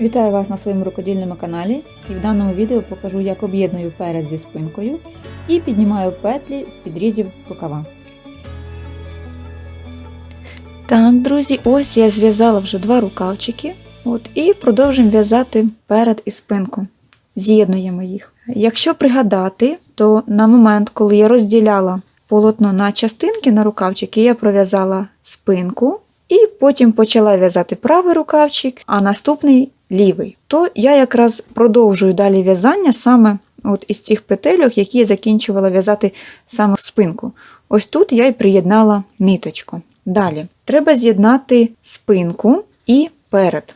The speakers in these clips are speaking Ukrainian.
Вітаю вас на своєму рукодільному каналі і в даному відео покажу, як об'єдную перед зі спинкою і піднімаю петлі з підрізів рукава. Так, друзі, ось я зв'язала вже два рукавчики. От, і продовжуємо в'язати перед і спинку. З'єднуємо їх. Якщо пригадати, то на момент, коли я розділяла полотно на частинки на рукавчики, я пров'язала спинку і потім почала в'язати правий рукавчик, а наступний лівий. То я якраз продовжую далі в'язання саме от із цих петельок, які я закінчувала в'язати саме в спинку. Ось тут я і приєднала ниточку. Далі треба з'єднати спинку і перед.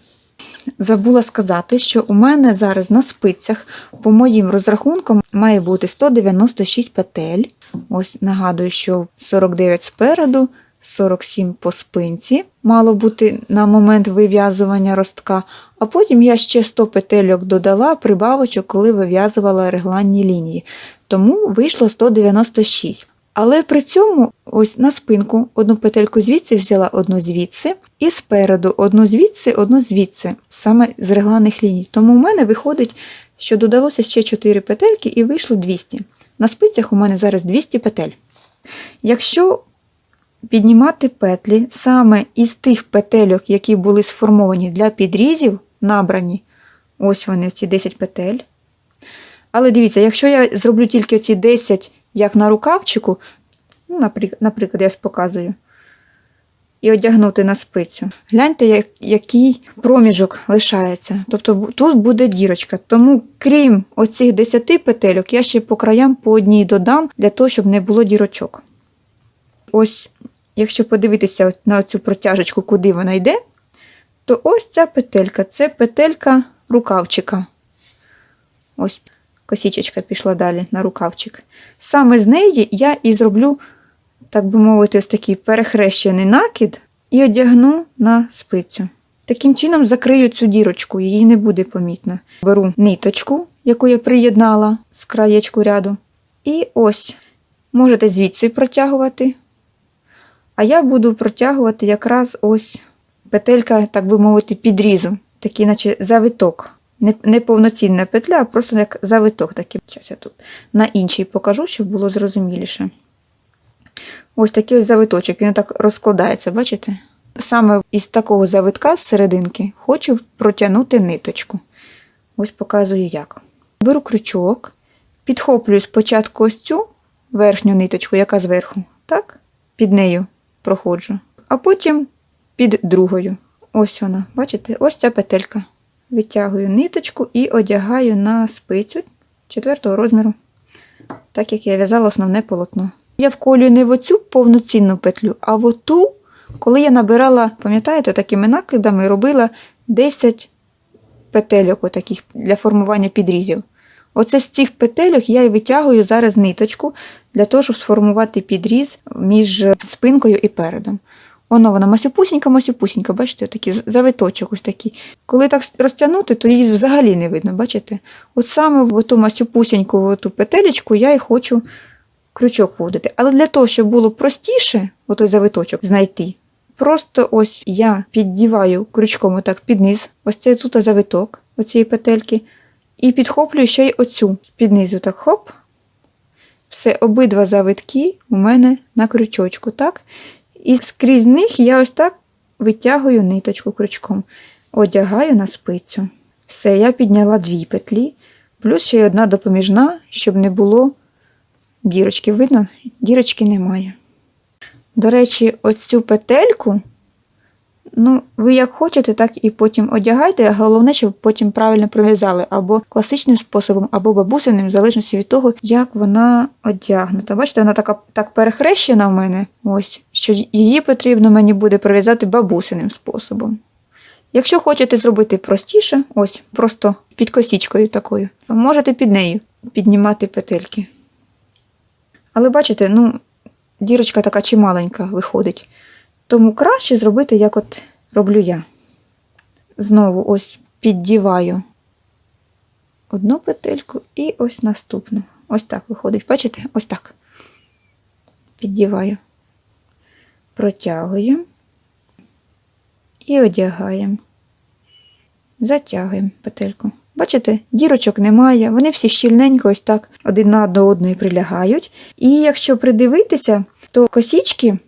Забула сказати, що у мене зараз на спицях, по моїм розрахункам, має бути 196 петель. Ось нагадую, що 49 спереду, 47 по спинці мало бути на момент вив'язування ростка, а потім я ще 100 петельок додала прибавочок, коли вив'язувала регланні лінії. Тому вийшло 196. Але при цьому ось на спинку одну петельку звідси взяла одну звідси, і спереду одну звідси, одну звідси, саме з регланих ліній. Тому у мене виходить, що додалося ще 4 петельки і вийшло 200. На спицях у мене зараз 200 петель. Якщо піднімати петлі саме із тих петельок, які були сформовані для підрізів, набрані, ось вони, ці 10 петель. Але дивіться, якщо я зроблю тільки ці 10, як на рукавчику, ну, наприклад, я ось показую, і одягнути на спицю. Гляньте, як, який проміжок лишається. Тобто тут буде дірочка. Тому, крім оцих 10 петельок, я ще по краям по одній додам, для того, щоб не було дірочок. Ось, якщо подивитися на цю протяжечку, куди вона йде, то ось ця петелька це петелька рукавчика. Ось косічечка пішла далі на рукавчик. Саме з неї я і зроблю, так би мовити, ось такий перехрещений накид і одягну на спицю. Таким чином закрию цю дірочку, її не буде помітно. Беру ниточку, яку я приєднала з краєчку ряду. І ось можете звідси протягувати. А я буду протягувати якраз ось петелька, так би мовити, підрізу, такий, наче завиток. Не, не повноцінна петля, а просто як завиток такий. Зараз я тут на іншій покажу, щоб було зрозуміліше. Ось такий ось завиточок, він так розкладається, бачите? Саме із такого завитка з серединки хочу протягнути ниточку. Ось показую як. Беру крючок, підхоплюю спочатку ось цю верхню ниточку, яка зверху, так? Під нею проходжу, а потім під другою. Ось вона, бачите, ось ця петелька. Витягую ниточку і одягаю на спицю четвертого розміру, так як я в'язала основне полотно. Я вколюю не в оцю повноцінну петлю, а в оту, коли я набирала, пам'ятаєте, такими накидами робила 10 петельок отаких для формування підрізів. Оце з цих петельок я і витягую зараз ниточку для того, щоб сформувати підріз між спинкою і передом. Воно вона масюпусінька, масюпусінька, бачите, такий завиточок ось такий. Коли так розтягнути, то її взагалі не видно, бачите? От саме в ту масюпусіньку, в ту петелечку я і хочу крючок вводити. Але для того, щоб було простіше, отой завиточок знайти, просто ось я піддіваю крючком отак під низ, ось цей тут завиток оцієї петельки, і підхоплюю ще й оцю під низу, так хоп. Все, обидва завитки у мене на крючочку, так? І скрізь них я ось так витягую ниточку крючком, одягаю на спицю. Все, я підняла дві петлі, плюс ще й одна допоміжна, щоб не було дірочки. Видно, дірочки немає. До речі, ось цю петельку, ну, ви як хочете, так і потім одягайте, головне, щоб потім правильно пров'язали або класичним способом, або бабусиним, в залежності від того, як вона одягнута. Бачите, вона така так перехрещена в мене, ось, що її потрібно мені буде пров'язати бабусиним способом. Якщо хочете зробити простіше, ось, просто під косічкою такою, то можете під нею піднімати петельки. Але бачите, ну, дірочка така чималенька виходить. Тому краще зробити, як от роблю я. Знову ось піддіваю одну петельку і ось наступну. Ось так виходить. Бачите? Ось так. Піддіваю. Протягуємо і одягаємо. затягуємо петельку. Бачите, дірочок немає, вони всі щільненько ось так один на до одної прилягають. І якщо придивитися, то косічки,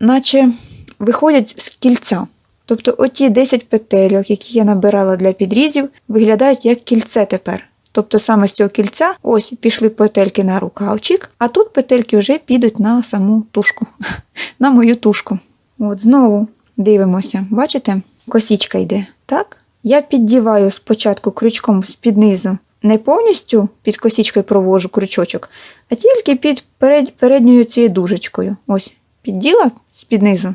наче виходять з кільця. Тобто оті 10 петельок, які я набирала для підрізів, виглядають як кільце тепер. Тобто саме з цього кільця ось пішли петельки на рукавчик, а тут петельки вже підуть на саму тушку, на мою тушку. От знову дивимося, бачите, косічка йде. Так? Я піддіваю спочатку крючком з-під низу, не повністю під косічкою провожу крючочок, а тільки під передньою цією дужечкою. Ось, підділа з-під низу.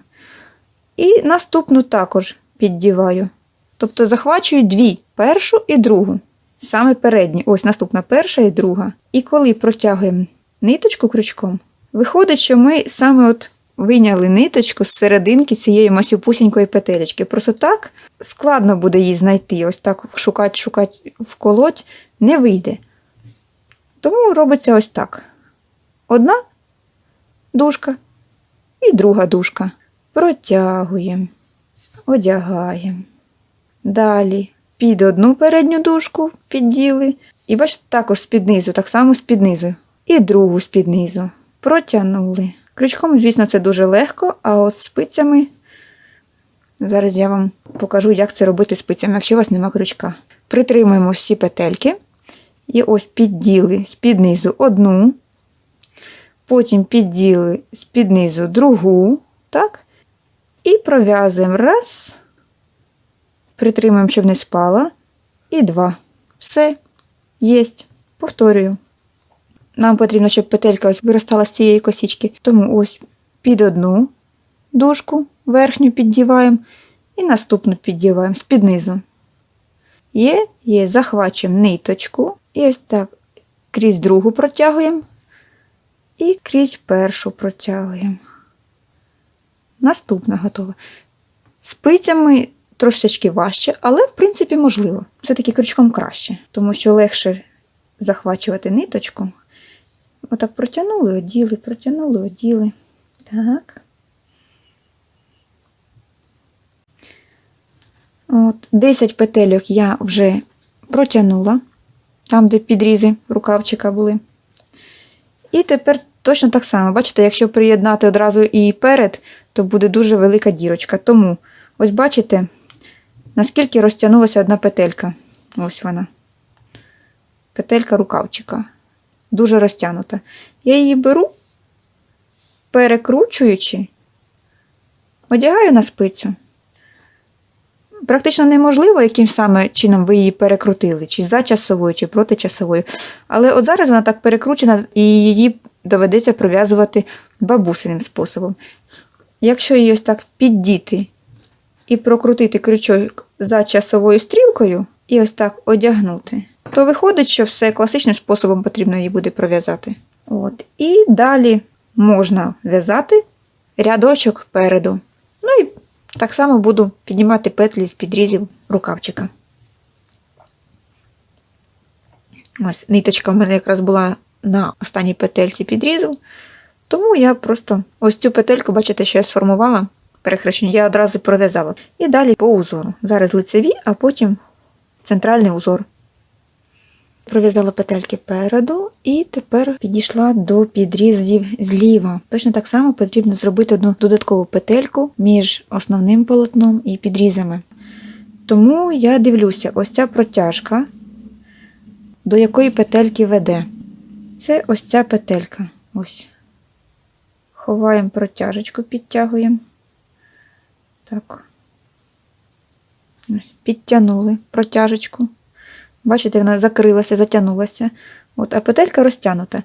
І наступну також піддіваю. Тобто захвачую дві першу і другу. Саме передні. Ось наступна перша і друга. І коли протягуємо ниточку крючком, виходить, що ми саме от вийняли ниточку з серединки цієї масюпусінької петелечки. Просто так складно буде її знайти. Ось так шукати, шукати, вколоть не вийде. Тому робиться ось так: одна дужка і друга дужка. Протягуємо, одягаємо. Далі під одну передню дужку підділи. І бачите, також з-під низу, так само з-під низу. І другу з-під низу. Протягнули. Крючком, звісно, це дуже легко, а от спицями. Зараз я вам покажу, як це робити спицями, якщо у вас нема крючка. Притримуємо всі петельки. І ось підділи з-під низу одну. Потім підділи з-під низу другу. Так? І пров'язуємо раз. Притримуємо, щоб не спала. І два. Все. Єсть. Повторюю. Нам потрібно, щоб петелька ось виростала з цієї косички. Тому ось під одну дужку верхню піддіваємо і наступну піддіваємо з-під низу. Є, є, захвачуємо ниточку. І ось так крізь другу протягуємо і крізь першу протягуємо. Наступна готова. Спицями трошечки важче, але в принципі можливо. Все-таки крючком краще, тому що легше захвачувати ниточку. Отак протягнули, оділи, протягнули, оділи. Так. От, 10 петельок я вже протягнула, там, де підрізи рукавчика були. І тепер точно так само, бачите, якщо приєднати одразу і перед, то буде дуже велика дірочка. Тому, ось бачите, наскільки розтягнулася одна петелька. Ось вона. Петелька рукавчика. Дуже розтягнута. Я її беру, перекручуючи, одягаю на спицю. Практично неможливо, яким саме чином ви її перекрутили, чи за часовою, чи проти часовою. Але от зараз вона так перекручена і її доведеться пров'язувати бабусиним способом. Якщо її ось так піддіти і прокрутити крючок за часовою стрілкою, і ось так одягнути, то виходить, що все класичним способом потрібно її буде пров'язати. От. І далі можна в'язати рядочок переду. Ну і так само буду піднімати петлі з підрізів рукавчика. Ось ниточка в мене якраз була на останній петельці підрізу. Тому я просто ось цю петельку, бачите, що я сформувала перехрещення, я одразу пров'язала. І далі по узору. Зараз лицеві, а потім центральний узор. Пров'язала петельки переду і тепер підійшла до підрізів зліва. Точно так само потрібно зробити одну додаткову петельку між основним полотном і підрізами. Тому я дивлюся, ось ця протяжка, до якої петельки веде. Це ось ця петелька. Ось. Ховаємо протяжечку, підтягуємо. Так. Підтягнули протяжечку. Бачите, вона закрилася, затягнулася. От, а петелька розтягнута.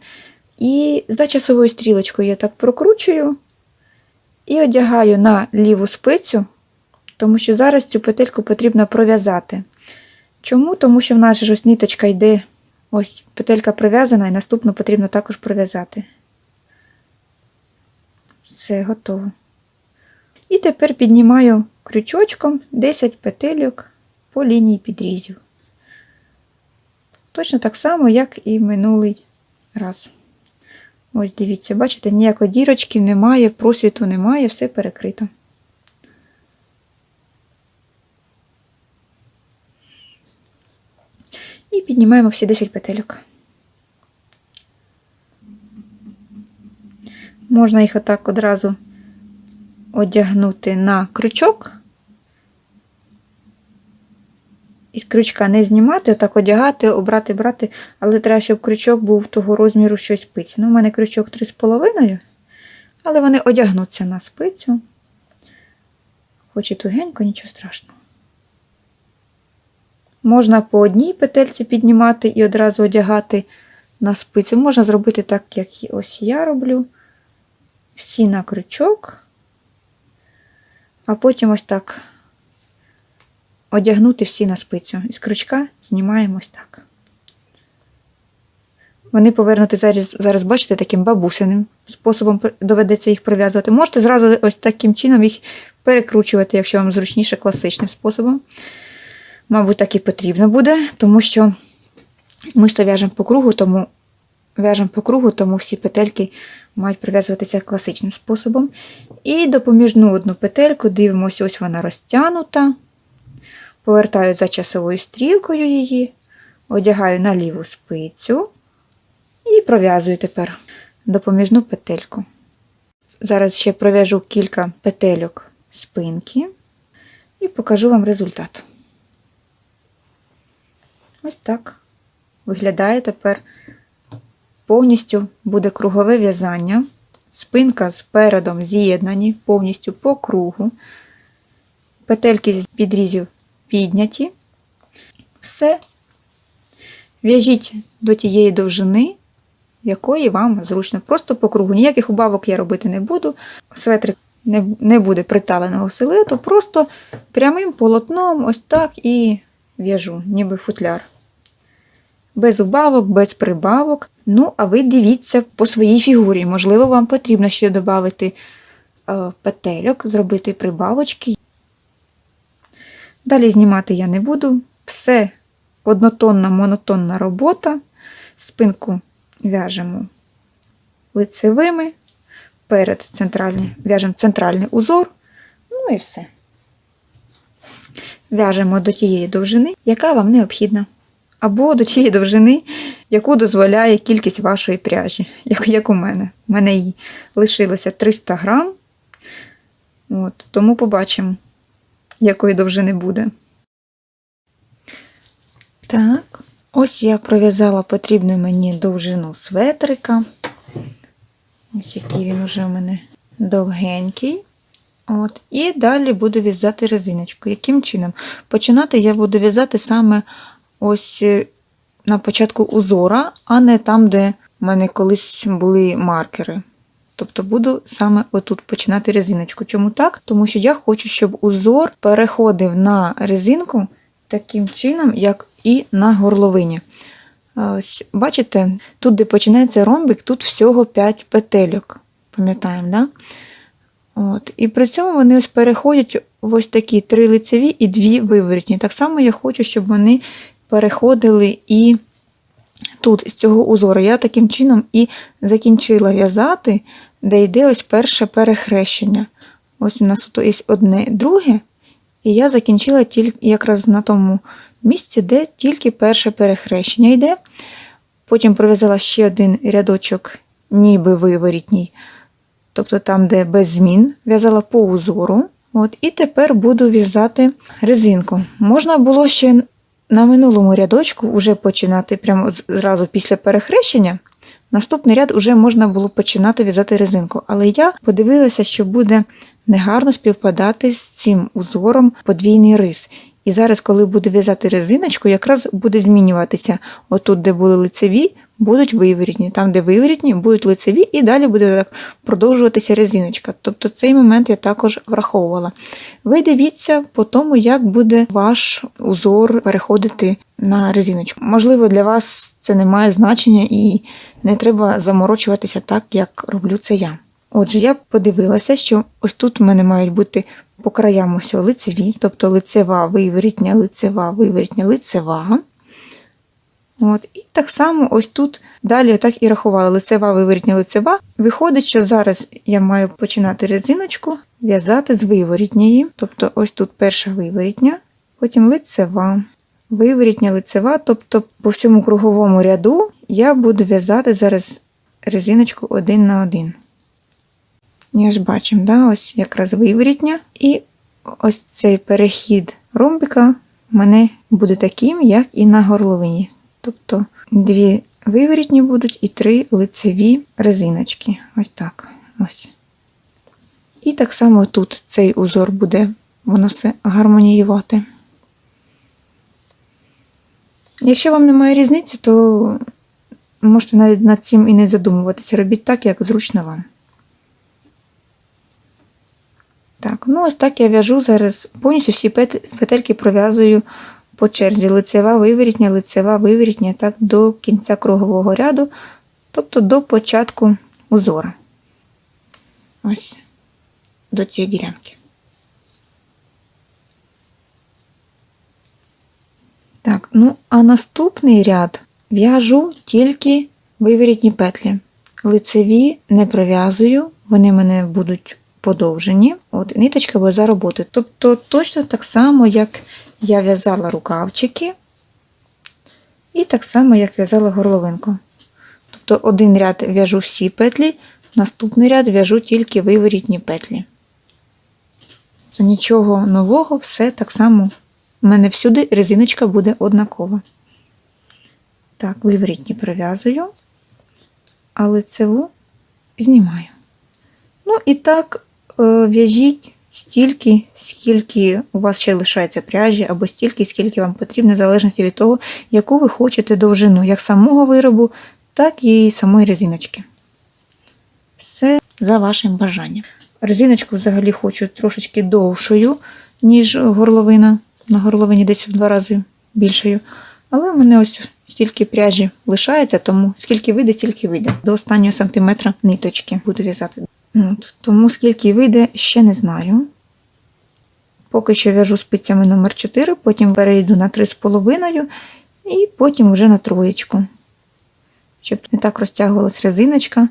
І за часовою стрілочкою я так прокручую і одягаю на ліву спицю, тому що зараз цю петельку потрібно пров'язати. Чому? Тому що в нас ж ось ниточка йде, ось петелька пров'язана, і наступну потрібно також пров'язати. Все, готово. І тепер піднімаю крючочком 10 петельок по лінії підрізів. Точно так само, як і минулий раз. Ось дивіться, бачите, ніякої дірочки немає, просвіту немає, все перекрито. І піднімаємо всі 10 петельок. Можна їх отак одразу одягнути на крючок. Із крючка не знімати, отак одягати, обрати, брати, але треба, щоб крючок був того розміру, що спиці. Ну, у мене крючок 3,5, але вони одягнуться на спицю. Хоч і тугенько, нічого страшного. Можна по одній петельці піднімати і одразу одягати на спицю. Можна зробити так, як ось я роблю. Всі на крючок, а потім ось так одягнути всі на спицю. Із крючка знімаємо ось так. Вони повернути зараз, зараз, бачите, таким бабусиним способом доведеться їх прив'язувати. Можете зразу ось таким чином їх перекручувати, якщо вам зручніше класичним способом. Мабуть, так і потрібно буде, тому що ми ж в'яжемо по кругу, тому в'яжемо по кругу, тому всі петельки мають прив'язуватися класичним способом. І допоміжну одну петельку дивимося, ось вона розтягнута. Повертаю за часовою стрілкою її, одягаю на ліву спицю і пров'язую тепер допоміжну петельку. Зараз ще пров'яжу кілька петельок спинки і покажу вам результат. Ось так виглядає тепер повністю буде кругове в'язання. Спинка з передом з'єднані повністю по кругу. Петельки з підрізів підняті. Все. В'яжіть до тієї довжини, якої вам зручно. Просто по кругу. Ніяких убавок я робити не буду. Светрик не, буде приталеного силуету, просто прямим полотном, ось так і в'яжу, ніби футляр. Без убавок, без прибавок. Ну, а ви дивіться по своїй фігурі. Можливо, вам потрібно ще додати е, петельок, зробити прибавочки. Далі знімати я не буду. Все однотонна, монотонна робота. Спинку в'яжемо лицевими, перед центральний, в'яжемо центральний узор. Ну і все. В'яжемо до тієї довжини, яка вам необхідна. Або до тієї довжини, яку дозволяє кількість вашої пряжі, як, як у мене. У мене її лишилося 300 грам. От, тому побачимо, якої довжини буде. Так, ось я пров'язала потрібну мені довжину светрика. Ось який він уже у мене довгенький. От. І далі буду в'язати резиночку. Яким чином? Починати я буду в'язати саме ось е, на початку узора, а не там, де в мене колись були маркери. Тобто буду саме отут починати резиночку. Чому так? Тому що я хочу, щоб узор переходив на резинку таким чином, як і на горловині. Ось, бачите, тут, де починається ромбик, тут всього 5 петельок. Пам'ятаємо, да? От. І при цьому вони ось переходять в ось такі три лицеві і дві виворітні. Так само я хочу, щоб вони переходили і тут з цього узору. Я таким чином і закінчила в'язати, де йде ось перше перехрещення. Ось у нас тут є одне, друге, і я закінчила тільки якраз на тому місці, де тільки перше перехрещення йде. Потім пров'язала ще один рядочок, ніби виворітній, тобто там, де без змін, в'язала по узору. От, і тепер буду в'язати резинку. Можна було ще на минулому рядочку вже починати прямо зразу після перехрещення. Наступний ряд вже можна було починати в'язати резинку. Але я подивилася, що буде негарно співпадати з цим узором подвійний рис. І зараз, коли буду в'язати резиночку, якраз буде змінюватися. Отут, де були лицеві, будуть виворітні. Там, де виворітні, будуть лицеві, і далі буде так продовжуватися резиночка. Тобто цей момент я також враховувала. Ви дивіться по тому, як буде ваш узор переходити на резиночку. Можливо, для вас це не має значення і не треба заморочуватися так, як роблю це я. Отже, я подивилася, що ось тут в мене мають бути по краям ось лицеві, тобто лицева, виворітня, лицева, виворітня, лицева. От, і так само ось тут далі так і рахувала лицева, виворітня, лицева. Виходить, що зараз я маю починати резиночку в'язати з виворітньої. Тобто ось тут перша виворітня, потім лицева, виворітня лицева, тобто по всьому круговому ряду я буду в'язати зараз резиночку один на один. І ось бачимо, да, ось якраз виворітня. І ось цей перехід ромбика у мене буде таким, як і на горловині. Тобто дві виворітні будуть і три лицеві резиночки. Ось так. Ось. І так само тут цей узор буде воно все гармоніювати. Якщо вам немає різниці, то можете навіть над цим і не задумуватися. Робіть так, як зручно вам. Так, ну ось так я в'яжу зараз. Повністю всі петельки пров'язую по черзі. Лицева, виворітня, лицева, виворітня, так до кінця кругового ряду, тобто до початку узора. Ось до цієї ділянки. Так, ну а наступний ряд в'яжу тільки виворітні петлі. Лицеві не пров'язую, вони мене будуть подовжені. От ниточка буде за роботи. Тобто точно так само, як я в'язала рукавчики, і так само, як в'язала горловинку. Тобто один ряд в'яжу всі петлі, наступний ряд в'яжу тільки виворітні петлі. То нічого нового, все так само. У мене всюди резиночка буде однакова. Так, виворітні пров'язую, а лицеву знімаю. Ну і так е, в'яжіть стільки, скільки у вас ще лишається пряжі, або стільки, скільки вам потрібно, в залежності від того, яку ви хочете довжину, як самого виробу, так і самої резиночки. Все за вашим бажанням. Резиночку взагалі хочу трошечки довшою, ніж горловина. На горловині десь в два рази більшою. Але в мене ось стільки пряжі лишається, тому скільки вийде, стільки вийде. До останнього сантиметра ниточки буду в'язати. От, тому скільки вийде, ще не знаю. Поки що в'яжу спицями номер 4, потім перейду на 3,5 і потім вже на троєчку. Щоб не так розтягувалась резиночка.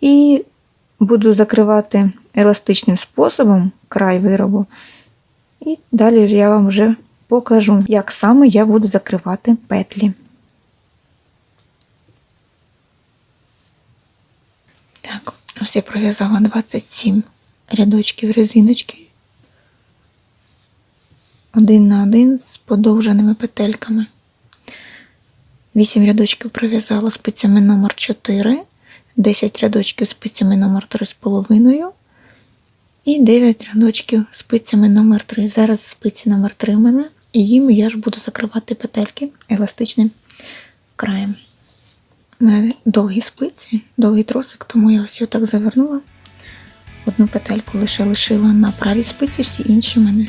І буду закривати еластичним способом край виробу. І далі я вам вже покажу, як саме я буду закривати петлі. Так, ось я пров'язала 27 рядочків резиночки. Один на один з подовженими петельками. 8 рядочків пров'язала спицями номер 4, 10 рядочків спицями номер 3,5 і 9 рядочків спицями номер 3. Зараз спиці номер 3 в мене, і їм я ж буду закривати петельки еластичним краєм. У мене довгі спиці, довгий тросик, тому я ось його так завернула. Одну петельку лише лишила на правій спиці, всі інші в мене.